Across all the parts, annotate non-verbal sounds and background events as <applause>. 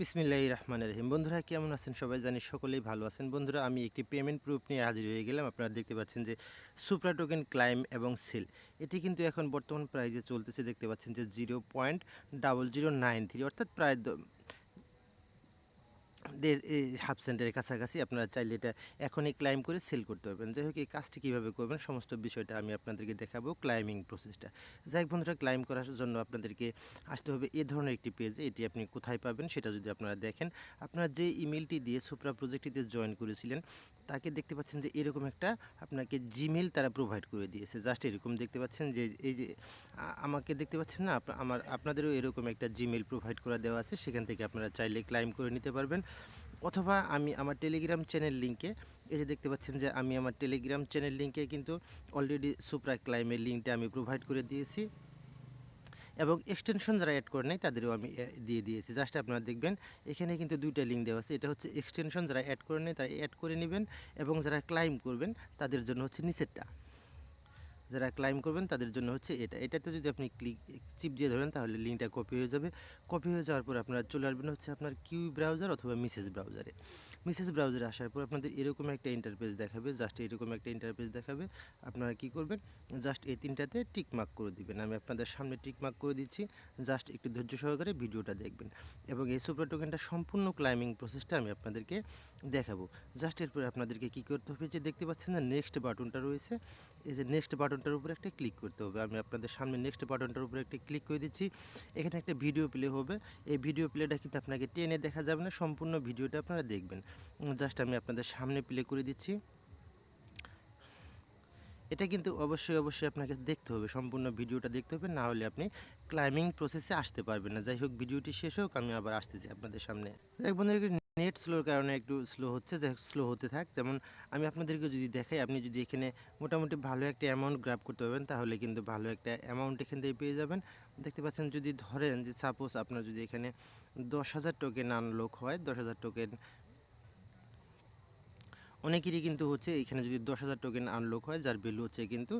বিসমিল্লাহ রহমান রহিম। বন্ধুরা, কেমন আছেন সবাই? জানি সকলেই ভালো আছেন। বন্ধুরা, আমি একটি পেমেন্ট প্রুফ নিয়ে হাজির হয়ে গেলাম। আপনারা দেখতে পাচ্ছেন যে সুপ্রা টোকেন ক্লাইম এবং সেল এটি কিন্তু এখন বর্তমান প্রাইজে চলতেছে। দেখতে পাচ্ছেন যে zero point double zero nine three অর্থাৎ প্রায় এই হাফ সেন্টারের কাছাকাছি আপনারা চাইলে এটা এখনই ক্লাইম করে সেল করতে পারবেন। যাই হোক, এই কাজটি কীভাবে করবেন সমস্ত বিষয়টা আমি আপনাদেরকে দেখাবো ক্লাইমিং প্রসেসটা যাই হোক বন্ধুরা ক্লাইম করার জন্য আপনাদেরকে আসতে হবে এ ধরনের একটি পেজে এটি আপনি কোথায় পাবেন সেটা যদি আপনারা দেখেন। আপনারা যে ইমেলটি দিয়ে সুপ্রা প্রজেক্টটিতে জয়েন করেছিলেন, তাকে দেখতে পাচ্ছেন যে এরকম একটা আপনাকে জিমেল তারা প্রোভাইড করে দিয়েছে। জাস্ট এরকম দেখতে পাচ্ছেন যে, এই যে আমাকে দেখতে পাচ্ছেন না? আমার, আপনাদেরও এরকম একটা জিমেল প্রোভাইড করা দেওয়া আছে। সেখান থেকে আপনারা চাইলে ক্লাইম করে নিতে পারবেন। অথবা আমি আমার টেলিগ্রাম চ্যানেল লিঙ্কে এই যে দেখতে পাচ্ছেন যে আমি আমার টেলিগ্রাম চ্যানেল লিঙ্কে কিন্তু অলরেডি সুপ্রা ক্লাইমের লিঙ্কটা আমি প্রোভাইড করে দিয়েছি এবং এক্সটেনশন যারা অ্যাড করে নেয় তাদেরও আমি দিয়ে দিয়েছি। জাস্ট আপনারা দেখবেন, এখানে কিন্তু দুইটা লিঙ্ক দেওয়া আছে। এটা হচ্ছে এক্সটেনশন যারা অ্যাড করে নেয় তারা অ্যাড করে নেবেন এবং যারা ক্লাইম করবেন তাদের জন্য হচ্ছে নিচেরটা যারা ক্লাইম করবেন তাদের জন্য হচ্ছে এটা। এটাতে যদি আপনি ক্লিক চিপ দিয়ে ধরেন তাহলে লিঙ্কটা কপি হয়ে যাবে। কপি হয়ে যাওয়ার পর আপনারা চলে আসবেন হচ্ছে আপনার কিউ ব্রাউজার অথবা মিসেস ব্রাউজারে মিসেস ব্রাউজারে আসার পর আপনাদের এরকম একটা ইন্টারপেজ দেখাবে জাস্ট এরকম একটা ইন্টারপেজ দেখাবে। আপনারা কি করবেন? জাস্ট এই তিনটাতে টিক মার্ক করে দিবেন। আমি আপনাদের সামনে টিক মার্ক করে দিচ্ছি। জাস্ট একটু ধৈর্য সহকারে ভিডিওটা দেখবেন। এবং এই সুপার টোকেনটা সম্পূর্ণ ক্লাইমিং প্রসেসটা আমি আপনাদেরকে দেখাবো। জাস্ট এরপরে আপনাদেরকে কি করতে হবে? যে দেখতে পাচ্ছেন না নেক্সট বাটনটা রয়েছে। এই যে নেক্সট বাটনটার উপরে একটা ক্লিক করতে হবে। আমি আপনাদের সামনে নেক্সট বাটনটার উপরে একটা ক্লিক করে দিচ্ছি। এখানে একটা ভিডিও প্লে হবে। এই ভিডিও প্লেটা কিন্তু আপনাকে টেনে দেখা যাবে না। সম্পূর্ণ ভিডিওটা আপনারা দেখবেন। জাস্ট আমি আপনাদের সামনে প্লে করে দিচ্ছি। এটা কিন্তু অবশ্যই অবশ্যই আপনাকে দেখতে হবে। সম্পূর্ণ ভিডিওটা দেখতে হবে। না হলে আপনি ক্লাইমিং প্রসেসে আসতে পারবেন না। যাই হোক ভিডিওটি শেষ হোক, আমি আবার আসতেছি আপনাদের সামনে। যাই হোক বন্ধুরা নেট স্লোর কারণে একটু স্লো হচ্ছে যে স্লো হতে থাক। যেমন আমি আপনাদেরকে যদি দেখাই, আপনি যদি এখানে মোটামুটি ভালো একটা অ্যামাউন্ট গ্র্যাব করতে পারবেন, তাহলে কিন্তু ভালো একটা অ্যামাউন্ট এখান থেকে পেয়ে যাবেন। দেখতে পাচ্ছেন যদি ধরেন যে সাপোজ আপনার যদি এখানে দশ হাজার টোকেন আনলক হয়, দশ হাজার টোকেন অনেকেরই কিন্তু হচ্ছে এখানে যদি দশ হাজার টোকেন আনলক হয়, যার ভ্যালু হচ্ছে কিন্তু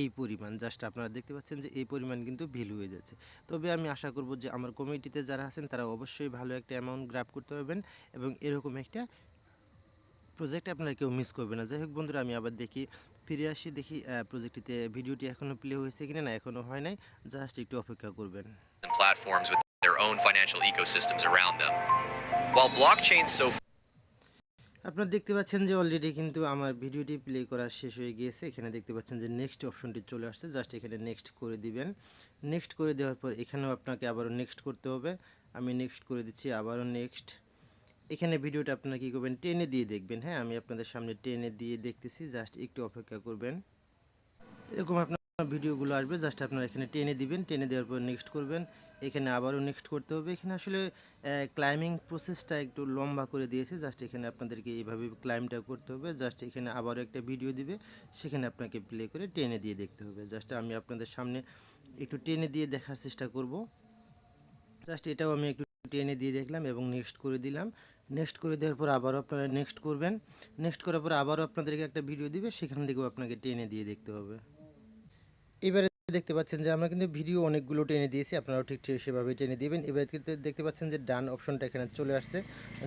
এই পরিমাণ। জাস্ট আপনারা দেখতে পাচ্ছেন যে এই পরিমাণ কিন্তু ভ্যালু হয়ে যাচ্ছে। তবে আমি আশা করব যে আমার কমিটিতে যারা আছেন, তারা অবশ্যই ভালো একটা অ্যামাউন্ট গ্র্যাপ করতে পারবেন এবং এরকম একটা প্রজেক্ট আপনারা কেউ মিস করবে না। যাই হোক বন্ধুরা, আমি আবার দেখি, ফিরে আসি, দেখি প্রজেক্টটিতে ভিডিওটি এখনও প্লে হয়েছে কিনা না এখনও হয় নাই। জাস্ট একটু অপেক্ষা করবেন। Their own financial ecosystems around them. While blockchains so আপনারা দেখতে পাচ্ছেন যে অলরেডি কিন্তু আমার ভিডিওটি প্লে করা শেষ হয়ে গিয়েছে। এখানে দেখতে পাচ্ছেন যে নেক্সট অপশনটি চলে আসছে। জাস্ট এখানে নেক্সট করে দিবেন। নেক্সট করে দেওয়ার পর এখানেও আপনাকে আবারও নেক্সট করতে হবে। আমি নেক্সট করে দিচ্ছি, আবারও নেক্সট এখানে ভিডিওটা আপনারা কী করবেন? টেনে দিয়ে দেখবেন। হ্যাঁ আমি আপনাদের সামনে টেনে দিয়ে দেখতেছি। জাস্ট একটু অপেক্ষা করবেন। এরকম আপনার ভিডিওগুলো আসবে জাস্ট আপনারা এখানে টেনে দিবেন, টেনে দেওয়ার পর নেক্সট করবেন, এখানে আবারও নেক্সট করতে হবে। এখানে আসলে ক্লাইমিং প্রসেসটা একটু লম্বা করে দিয়েছে জাস্ট এখানে আপনাদেরকে এইভাবে ক্লাইমটা করতে হবে জাস্ট এখানে আবারও একটা ভিডিও দিবে, সেখানে আপনাকে প্লে করে টেনে দিয়ে দেখতে হবে। জাস্ট আমি আপনাদের সামনে একটু টেনে দিয়ে দেখার চেষ্টা করব। জাস্ট এটাও আমি একটু টেনে দিয়ে দেখলাম এবং নেক্সট করে দিলাম। নেক্সট করে দেওয়ার পর আবারও আপনারা নেক্সট করবেন। নেক্সট করার পর আবারও আপনাদেরকে একটা ভিডিও দিবে, সেখান থেকেও আপনাকে টেনে দিয়ে দেখতে হবে। এবারে দেখতে পাচ্ছেন যে আমরা কিন্তু ভিডিও অনেকগুলো টেনে দিয়েছি, আপনারাও ঠিক ঠিক সেভাবে টেনে দিবেন। এবার কিন্তু দেখতে পাচ্ছেন যে ডান অপশনটা এখানে চলে আসছে।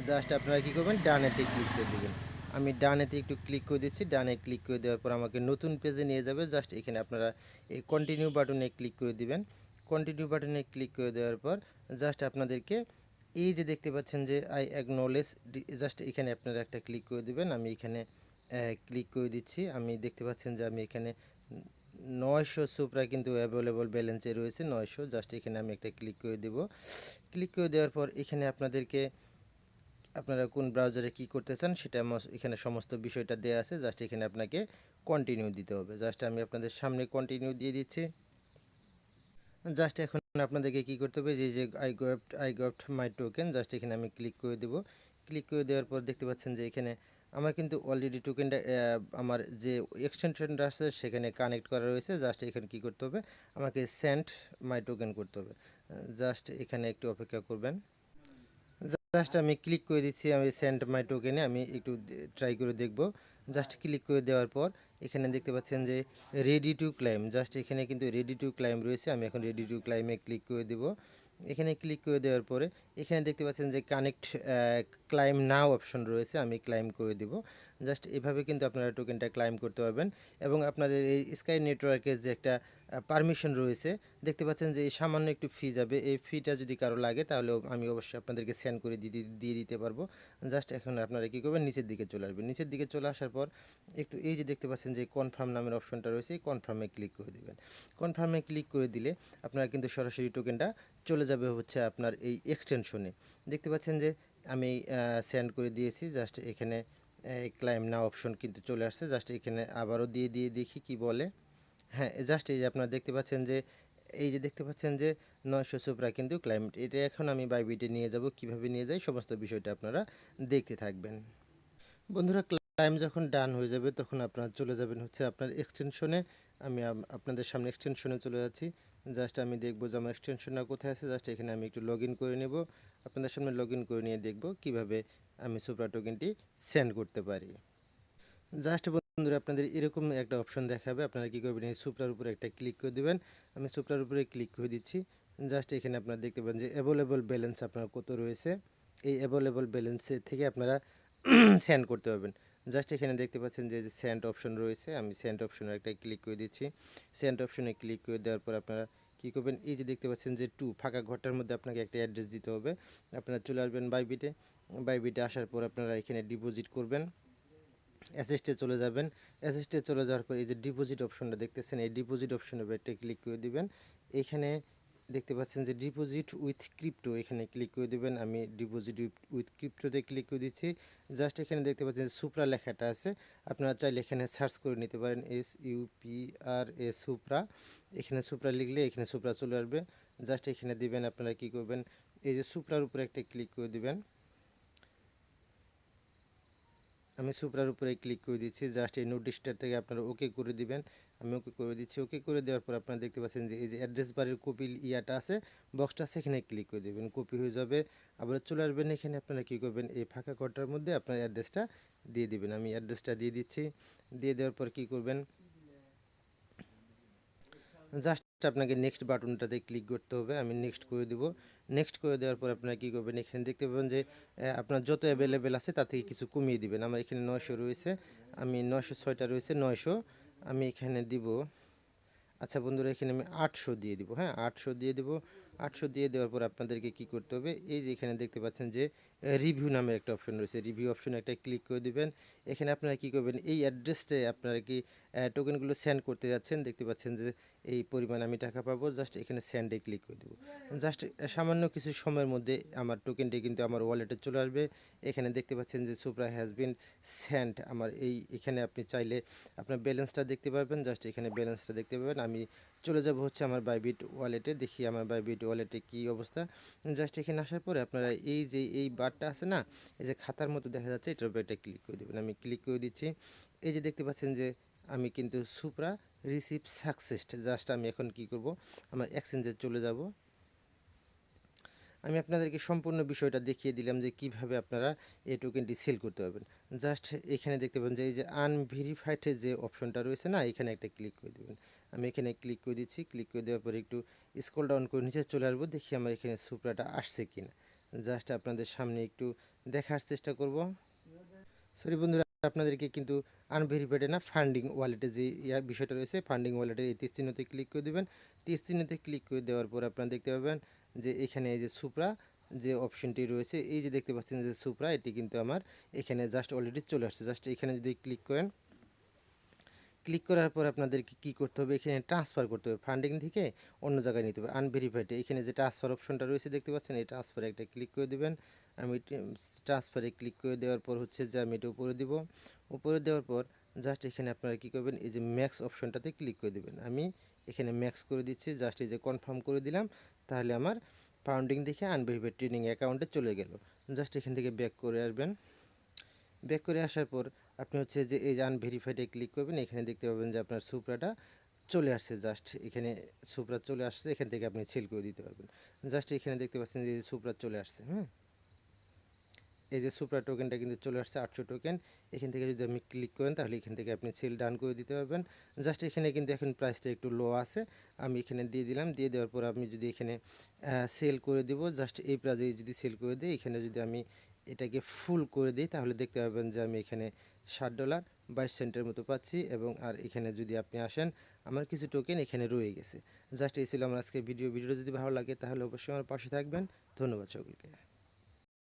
জাস্ট আপনারা কী করবেন, ডানেতে ক্লিক করে দেবেন। আমি ডানেতে একটু ক্লিক করে দিচ্ছি, ডানে ক্লিক করে দেওয়ার পর আমাকে নতুন পেজে নিয়ে যাবে। জাস্ট এখানে আপনারা এই কন্টিনিউ বাটনে ক্লিক করে দিবেন। কন্টিনিউ বাটনে ক্লিক করে দেওয়ার পর জাস্ট আপনাদেরকে এই যে দেখতে পাচ্ছেন যে আই অ্যাকনোলেজ জাস্ট এখানে আপনারা একটা ক্লিক করে দিবেন। আমি এখানে ক্লিক করে দিচ্ছি। আমি দেখতে পাচ্ছেন যে আমি এখানে নয়শো সুপ্রা কিন্তু অ্যাভেলেবল ব্যালেন্সে রয়েছে, নয়শো। জাস্ট এখানে আমি একটা ক্লিক করে দেব। ক্লিক করে দেওয়ার পর এখানে আপনাদেরকে, আপনারা কোন ব্রাউজারে কি করতে চান সেটা এখানে সমস্ত বিষয়টা দেওয়া আছে। জাস্ট এখানে আপনাকে কন্টিনিউ দিতে হবে। জাস্ট আমি আপনাদের সামনে কন্টিনিউ দিয়ে দিচ্ছি। জাস্ট এখন আপনাদেরকে কি করতে হবে? যে যে I got I got my token just এখানে আমি ক্লিক করে দেব। ক্লিক করে দেওয়ার পর দেখতে পাচ্ছেন যে এখানে আমার কিন্তু অলরেডি টোকেনটা আমার যে এক্সটেনশনটা আছে সেখানে কানেক্ট করা রয়েছে। জাস্ট এখানে কি করতে হবে? আমাকে সেন্ট মাই টোকেন করতে হবে। জাস্ট এখানে একটু অপেক্ষা করবেন। জাস্ট আমি ক্লিক করে দিচ্ছি, আমি সেন্ট মাই টোকেনে আমি একটু ট্রাই করে দেখব। জাস্ট ক্লিক করে দেওয়ার পর, এখানে দেখতে পাচ্ছেন যে রেডি টু ক্লাইম জাস্ট এখানে কিন্তু রেডি টু ক্লাইম রয়েছে, আমি এখন রেডি টু ক্লাইমে ক্লিক করে দেব। এখানে ক্লিক করে দেওয়ার পরে, এখানে দেখতে পাচ্ছেন যে কানেক্ট ক্লাইম নাও অপশন রয়েছে, আমি ক্লাইম করে দিব। জাস্ট এভাবে কিন্তু আপনারা টোকেনটা ক্লাইম করতে পারবেন এবং আপনাদের এই স্কাই নেটওয়ার্কের যে একটা পারমিশন রয়েছে, দেখতে পাচ্ছেন যে এই সামান্য একটু ফি যাবে। এই ফিটা যদি কারও লাগে, তাহলে আমি অবশ্যই আপনাদেরকে সেন্ড করে দিয়ে দিয়ে দিতে পারব। জাস্ট এখন আপনারা কী করবেন, নিচের দিকে চলে আসবেন। নিচের দিকে চলে আসার পর, একটু এই যে দেখতে পাচ্ছেন যে কনফার্ম নামের অপশনটা রয়েছে, এই কনফার্মে ক্লিক করে দেবেন। কনফার্মে ক্লিক করে দিলে আপনারা কিন্তু সরাসরি টোকেনটা চলে যাবে হচ্ছে আপনার এই এক্সটেনশনে দেখতে পাচ্ছেন যে আমি সেন্ড করে দিয়েছি জাস্ট এখানে ক্লাইম না অপশন কিন্তু চলে আসছে জাস্ট এখানে আবারও দিয়ে দিয়ে দেখি কি বলে। হ্যাঁ জাস্ট এই যে আপনারা দেখতে পাচ্ছেন যে, এই যে দেখতে পাচ্ছেন যে নয়শো সুপ্রা কিন্তু ক্লাইমেট এটা এখন আমি বাইবিটে নিয়ে যাব, কীভাবে নিয়ে যাই, সমস্ত বিষয়টা আপনারা দেখতে থাকবেন। বন্ধুরা ক্লাইম যখন ডান হয়ে যাবে, তখন আপনারা চলে যাবেন হচ্ছে আপনার এক্সটেনশনে আমি আপনাদের সামনে এক্সটেনশনে চলে যাচ্ছি। জাস্ট আমি দেখব যে আমার এক্সটেনশনটা কোথায় আছে, জাস্ট এখানে আমি একটু লগ করে নেব। আপনাদের সামনে লগ করে নিয়ে দেখব কীভাবে আমি সুপ্রা টোকেনটি সেন্ড করতে পারি। জাস্ট বন্ধুরা, আপনাদের এরকম একটা অপশন দেখাবে। আপনারা কী করবেন, এই সুপ্রার উপরে একটা ক্লিক করে দেবেন। আমি সুপ্রার উপরে ক্লিক করে দিচ্ছি। জাস্ট এখানে আপনারা দেখতে পাবেন যে অ্যাভেলেবল ব্যালেন্স আপনার কত রয়েছে। এই অ্যাভেলেবল ব্যালেন্সের থেকে আপনারা <clears throat> সেন্ড করতে পারবেন। জাস্ট এখানে দেখতে পাচ্ছেন যে সেন্ট অপশন রয়েছে, আমি সেন্ট অপশনে একটা ক্লিক করে দিচ্ছি। সেন্ট অপশনে ক্লিক করে দেওয়ার পর আপনারা কী করবেন? এই যে দেখতে পাচ্ছেন যে টু ফাঁকা ঘরটার মধ্যে আপনাকে একটা অ্যাড্রেস দিতে হবে। আপনারা চলে আসবেন বাইবিটে বাইবিটে আসার পর আপনারা এখানে ডিপোজিট করবেন। অ্যাসিস্টে চলে যাবেন। অ্যাসিস্টে চলে যাওয়ার পর এই যে ডিপোজিট অপশনটা দেখতেছেন, এই ডিপোজিট অপশনের উপর একটা ক্লিক করে দিবেন। এখানে দেখতে পাচ্ছেন যে ডিপোজিট উইথ ক্রিপ্টো এখানে ক্লিক করে দেবেন। আমি ডিপোজিট উইথ ক্রিপ্টোতে ক্লিক করে দিচ্ছি। জাস্ট এখানে দেখতে পাচ্ছেন যে সুপ্রা লেখাটা আছে। আপনারা চাইলে এখানে সার্চ করে নিতে পারেন। S U P R A Supra এখানে সুপ্রা লিখলে এখানে সুপ্রা চলে আসবে। জাস্ট এখানে দিবেন, আপনারা কি করবেন? এই যে সুপ্রার উপরে একটা ক্লিক করে দিবেন। আমি সুপ্রার উপরে ক্লিক করে দিচ্ছি। জাস্ট এই নোটিশটা থেকে আপনারা ওকে করে দিবেন। আমি ওকে করে দিচ্ছি। ওকে করে দেওয়ার পর আপনারা দেখতে পাচ্ছেন যে এই যে অ্যাড্রেস বারের কপি ইয়াটা আছে বক্সটা এখানে ক্লিক করে দেবেন। কপি হয়ে যাবে। আবার চলে আসবেন এখানে। আপনারা কী করবেন? এই ফাঁকা ঘরটার মধ্যে আপনার অ্যাড্রেসটা দিয়ে দিবেন। আমি অ্যাড্রেসটা দিয়ে দিচ্ছি। দিয়ে দেওয়ার পর কী করবেন? জাস্ট আপনাকে নেক্সট বাটনটাতে ক্লিক করতে হবে, আমি নেক্সট করে দিব। নেক্সট করে দেওয়ার পর আপনারা কী করবেন, এখানে দেখতে পাবেন যে আপনার যত অ্যাভেলেবেল আছে তার থেকে কিছু কমিয়ে দিবেন। আমার এখানে নয়শো রয়েছে, আমি নয়শো ছয়টা রয়েছে, নয়শো। আমি এখানে দিব আচ্ছা বন্ধুরা, এখানে আমি আটশো দিয়ে দিব হ্যাঁ আটশো দিয়ে দিব। আটশো দিয়ে দেওয়ার পর আপনাদেরকে কি করতে হবে, এই যে এখানে দেখতে পাচ্ছেন যে রিভিউ নামের একটা অপশন রয়েছে। রিভিউ অপশনে একটা ক্লিক করে দিবেন। এখানে আপনারা কি করবেন, এই অ্যাড্রেসটায় আপনারা কি টোকেনগুলো সেন্ড করতে যাচ্ছেন, দেখতে পাচ্ছেন যে এই পরিমাণ আমি টাকা পাবো জাস্ট এখানে সেন্ডে ক্লিক করে দেবো। জাস্ট সামান্য কিছু সময়ের মধ্যে আমার টোকেনটি কিন্তু আমার ওয়ালেটে চলে আসবে। এখানে দেখতে পাচ্ছেন যে সুপ্রা হ্যাজ বিন স্যান্ড আমার এই, এখানে আপনি চাইলে আপনার ব্যালেন্সটা দেখতে পারবেন। জাস্ট এখানে ব্যালেন্সটা দেখতে পাবেন। আমি চলে যাব হচ্ছে আমার বাইবিট ওয়ালেটে দেখি আমার বাইবিট ওয়ালেটে কী অবস্থা। জাস্ট এখানে আসার পরে আপনারা এই যে, এই বারটা আছে না, এই যে খাতার মতো দেখা যাচ্ছে, এটার উপর একটা ক্লিক করে দেবেন। আমি ক্লিক করে দিচ্ছি। এই যে দেখতে পাচ্ছেন যে আমি কিন্তু সুপ্রা রিসিভ সাকসেস জাস্ট আমি এখন কি করব? আমার এক্সচেঞ্জে চলে যাব। আমি আপনাদেরকে সম্পূর্ণ বিষয়টা দেখিয়ে দিলাম যে কীভাবে আপনারা এই টোকেনটি সেল করতে পারবেন। জাস্ট এখানে দেখতে পাবেন যে এই যে আনভেরিফাইড যে অপশনটা রয়েছে না, এখানে একটা ক্লিক করে দেবেন। আমি এখানে ক্লিক করে দিচ্ছি ক্লিক করে দেওয়ার পরে একটু স্ক্রল ডাউন করে নিচে চলে আসব, দেখি আমার এখানে সুপ্রাটা আসছে কিনা। জাস্ট আপনাদের সামনে একটু দেখার চেষ্টা করব। সরি বন্ধুরা। আপনাদেরকে কিন্তু আনভেরিফাইড না ফান্ডিং ওয়ালেটে যে বিষয়টা রয়েছে ফান্ডিং ওয়ালেটের এই তীর চিহ্নতে ক্লিক করে দেবেন। তীর চিহ্নতে ক্লিক করে দেওয়ার পর আপনারা দেখতে পাবেন যে এখানে এই যে সুপ্রা যে অপশনটি রয়েছে, এই যে দেখতে পাচ্ছেন যে সুপ্রা এটি কিন্তু আমার এখানে জাস্ট অলরেডি চলে আসছে। জাস্ট এখানে যদি ক্লিক করেন ক্লিক করার পর আপনাদেরকে কী করতে হবে? এখানে ট্রান্সফার করতে হবে। ফান্ডিং থেকে অন্য জায়গায় নিতে হবে। আনভেরিফাইড এখানে যে ট্রান্সফার অপশনটা রয়েছে দেখতে পাচ্ছেন, এই ট্রান্সফারে একটা ক্লিক করে দেবেন। আমি ট্রান্সফারে ক্লিক করে দেওয়ার পর হচ্ছে যে আমি এটা উপরে দিব। উপরে দেওয়ার পর জাস্ট এখানে আপনারা কী করবেন? এই যে ম্যাক্স অপশনটাতে ক্লিক করে দেবেন। আমি এখানে ম্যাক্স করে দিচ্ছি। জাস্ট এই যে কনফার্ম করে দিলাম। তাহলে আমার ফাউন্ডিং দেখে আনভেরিফাইড ট্রেনিং অ্যাকাউন্টে চলে গেল। জাস্ট এখান থেকে ব্যাক করে আসবেন। ব্যাক করে আসার পর আপনি হচ্ছে যে এই যে আনভেরিফাইডে ক্লিক করবেন, এখানে দেখতে পাবেন যে আপনার সুপ্রাটা চলে আসছে জাস্ট এখানে সুপ্রা চলে আসছে, এখান থেকে আপনি সেল করে দিতে পারবেন। জাস্ট এখানে দেখতে পাচ্ছেন যে সুপ্রা চলে আসছে হ্যাঁ এই যে সুপার টোকেনটা কিন্তু চলে আসছে, আটশো টোকেন এখান থেকে যদি আপনি ক্লিক করেন, তাহলে এখান থেকে আপনি সেল ডান করে দিতে পারবেন। জাস্ট এখানে কিন্তু এখন প্রাইসটা একটু লো আছে। আমি এখানে দিয়ে দিলাম, দিয়ে দেওয়ার পর আমি যদি এখানে সেল করে দিব জাস্ট এই প্রাইজে যদি সেল করে দিই, এখানে যদি আমি এটাকে ফুল করে দিই, তাহলে দেখতে পাবেন যে আমি এখানে ষাট ডলার বাইশ সেন্টের মতো পাচ্ছি এবং আর এখানে যদি আপনি আসেন, আমার কিছু টোকেন এখানে রয়ে গেছে। জাস্ট এই ছিল আমার আজকে ভিডিও ভিডিও যদি ভালো লাগে তাহলে অবশ্যই আমার পাশে থাকবেন। ধন্যবাদ সকলকে।